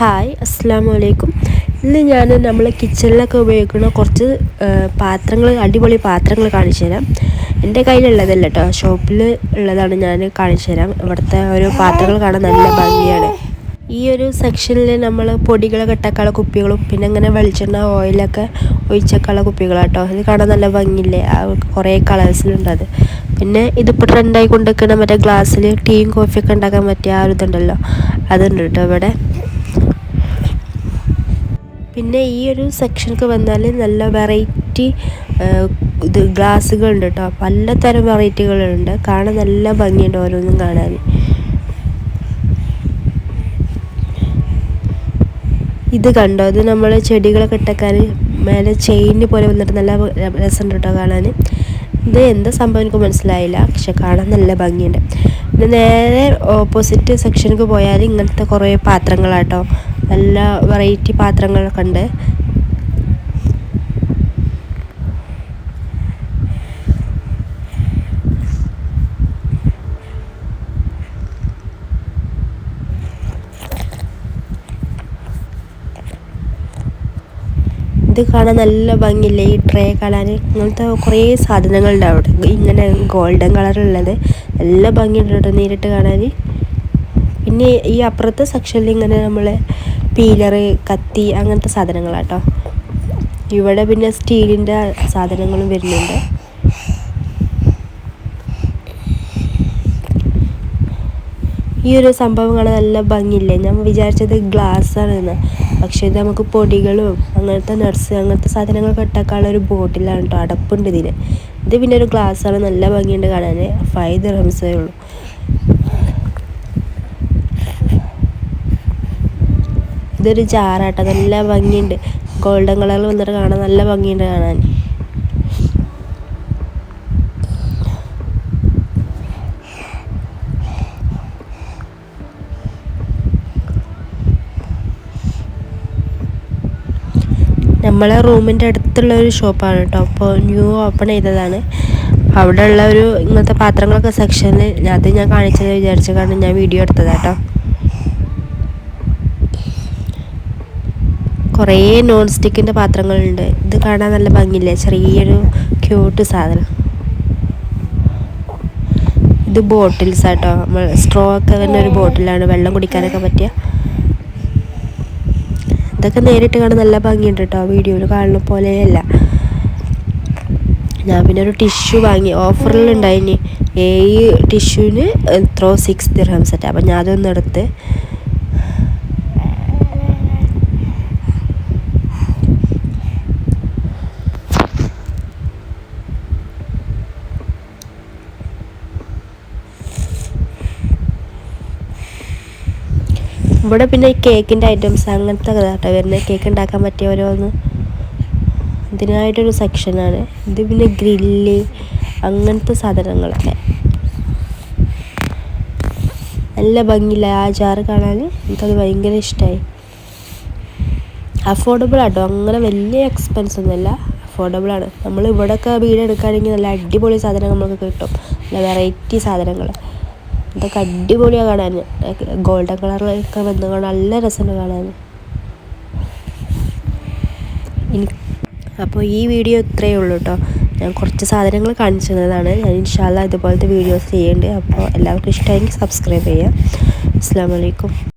Hi അസ്സാം വലൈക്കും ഇന്ന് ഞാൻ നമ്മൾ കിച്ചണിലൊക്കെ ഉപയോഗിക്കുന്ന കുറച്ച് പാത്രങ്ങൾ അടിപൊളി പാത്രങ്ങൾ കാണിച്ചു തരാം. എന്റെ കയ്യിലുള്ളതല്ല കേട്ടോ ഷോപ്പിൽ ഉള്ളതാണ് ഞാൻ കാണിച്ചു തരാം. ഇവിടുത്തെ ഓരോ പാത്രങ്ങൾ കാണാൻ നല്ല ഭംഗിയാണ്. ഈ ഒരു സെക്ഷനിൽ നമ്മൾ പൊടികളൊക്കെ ഇട്ടക്കാളെ കുപ്പികളും പിന്നെ അങ്ങനെ വെളിച്ചെണ്ണ ഓയിലൊക്കെ കുപ്പികളാണ് കുപ്പികളാട്ടോ. ഇത് കാണാൻ നല്ല ഭംഗിയില്ലേ? കുറേ കളേഴ്സിലുണ്ടത് പിന്നെ ഇതിപ്പോൾ ട്രെൻഡായി കൊണ്ടുവയ്ക്കുന്ന മറ്റേ ഗ്ലാസ്സിൽ ടീയും കോഫിയൊക്കെ ഉണ്ടാക്കാൻ പറ്റിയ ആ ഒരു ഇതുണ്ടല്ലോ. അതുണ്ട് കേട്ടോ ഇവിടെ. പിന്നെ ഈ ഒരു സെക്ഷനൊക്കെ വന്നാൽ നല്ല വെറൈറ്റി ഇത് ഗ്ലാസ്സുകളുണ്ട് കേട്ടോ പലതരം വെറൈറ്റികളുണ്ട് കാണാൻ നല്ല ഭംഗിയുണ്ട് ഓരോന്നും കാണാൻ ഇത് കണ്ടോ? ഇത് നമ്മൾ ചെടികളൊക്കെ ഇട്ടക്കാൻ മേലെ ചെയിന് പോലെ വന്നിട്ട് നല്ല രസമുണ്ട് കേട്ടോ കാണാൻ ഇത് എന്താ സംഭവം എനിക്ക് മനസ്സിലായില്ല. പക്ഷെ കാണാൻ നല്ല ഭംഗിയുണ്ട്. പിന്നെ നേരെ ഓപ്പോസിറ്റ് സെക്ഷനിലേക്ക് പോയാൽ ഇങ്ങനത്തെ കുറേ പാത്രങ്ങളാട്ടോ നല്ല വെറൈറ്റി പാത്രങ്ങളൊക്കെ ഉണ്ട്. ഇത് കാണാൻ നല്ല ഭംഗിയില്ലേ? ഈ ട്രേ കാണാൻ ഇങ്ങനത്തെ കുറേ സാധനങ്ങളുണ്ട് അവിടെ. ഇങ്ങനെ ഗോൾഡൻ കളറുള്ളത് നല്ല ഭംഗിയുണ്ട് കേട്ടോ നേരിട്ട് കാണാൻ. പിന്നെ ഈ അപ്പുറത്തെ സെക്ഷനിൽ ഇങ്ങനെ നമ്മൾ പീലറ് കത്തി അങ്ങനത്തെ സാധനങ്ങളാട്ടോ. ഇവിടെ പിന്നെ സ്റ്റീലിന്റെ സാധനങ്ങളും വരുന്നുണ്ട്. ഈ ഒരു സംഭവങ്ങൾ നല്ല ഭംഗിയില്ലേ? ഞാൻ വിചാരിച്ചത് ഗ്ലാസ്സാണെന്ന് പക്ഷേ ഇത് നമുക്ക് പൊടികളും അങ്ങനത്തെ നട്സ് അങ്ങനത്തെ സാധനങ്ങൾ ഇട്ടേക്കാനുള്ള ഒരു ബോട്ടിലാണ് കേട്ടോ അടപ്പുണ്ട് ഇതിന്. ഇത് പിന്നെ ഒരു ഗ്ലാസ്സാണ് നല്ല ഭംഗിയുണ്ട് കാണാൻ ഫൈവ് ദിർഹംസേ ഉള്ളൂ. ഇതൊരു ജാറാട്ടോ. നല്ല ഭംഗിയുണ്ട്. ഗോൾഡൻ കളറിൽ വന്നിട്ട് കാണാൻ നല്ല ഭംഗിയുണ്ട് കാണാൻ. നമ്മളെ റൂമിന്റെ അടുത്തുള്ള ഒരു ഷോപ്പാണ് കേട്ടോ അപ്പോൾ ന്യൂ ഓപ്പൺ ചെയ്തതാണ്. അവിടെ ഉള്ള ഒരു ഇങ്ങനത്തെ പാത്രങ്ങളൊക്കെ സെക്ഷനിൽ അത് ഞാൻ കാണിച്ചത് വിചാരിച്ച. കാരണം ഞാൻ വീഡിയോ എടുത്തതാട്ടോ കുറേ നോൺ സ്റ്റിക്കിന്റെ പാത്രങ്ങളുണ്ട്. ഇത് കാണാൻ നല്ല ഭംഗിയില്ലേ? ചെറിയൊരു ക്യൂട്ട് സാധനം. ഇത് ബോട്ടിൽസ് ആട്ടോ. നമ്മൾ സ്ട്രോ ഒക്കെ തന്നെ ഒരു ബോട്ടിലാണ് വെള്ളം കുടിക്കാനൊക്കെ പറ്റിയ. ഇതൊക്കെ നേരിട്ട് കാണാൻ നല്ല ഭംഗിയുണ്ട് കേട്ടോ വീഡിയോയിൽ കാണുന്ന പോലെയല്ല. ഞാൻ പിന്നെ ഒരു ടിഷ്യൂ വാങ്ങി. ഓഫറിലുണ്ടായിനി ഏഴ് ടിഷ്യൂവിന് എത്രയോ സിക്സ് ദിർഹം സെറ്റ് അപ്പം ഞാൻ അതൊന്ന് ഇവിടെ പിന്നെ ഈ കേക്കിന്റെ ഐറ്റംസ് അങ്ങനത്തെ കേട്ടോ വരുന്നത് കേക്ക് ഉണ്ടാക്കാൻ പറ്റിയ ഓരോന്ന്. ഇതിനായിട്ടൊരു സെക്ഷനാണ് ഇത് പിന്നെ ഗ്രില്ല് അങ്ങനത്തെ സാധനങ്ങളൊക്കെ. നല്ല ഭംഗിയില്ല. ആ ചാറ് കാണാൻ എനിക്കത് ഭയങ്കര ഇഷ്ടമായി അഫോർഡബിൾ ആട്ടോ. അങ്ങനെ വലിയ എക്സ്പെൻസ് ഒന്നുമല്ല. അഫോർഡബിൾ ആണ്. നമ്മൾ ഇവിടെയൊക്കെ വീട് എടുക്കുകയാണെങ്കിൽ നല്ല അടിപൊളി സാധനങ്ങൾ നമുക്ക് കിട്ടും. നല്ല വെറൈറ്റി സാധനങ്ങൾ ഇതൊക്കെ അടിപൊളിയാണ് കാണാൻ. ഗോൾഡൻ കളറിലൊക്കെ വന്ന് കാണാൻ നല്ല രസമുണ്ട് കാണാൻ. അപ്പോൾ ഈ വീഡിയോ ഇത്രയേ ഉള്ളൂ കേട്ടോ. ഞാൻ കുറച്ച് സാധനങ്ങൾ കാണിച്ചു തന്നതാണ്. ഞാൻ ഇൻഷാല്ല ഇതുപോലത്തെ വീഡിയോസ് ചെയ്യുന്നുണ്ട്. അപ്പോൾ എല്ലാവർക്കും ഇഷ്ടമായെങ്കിൽ സബ്സ്ക്രൈബ് ചെയ്യാം അസ്സാം വലൈക്കും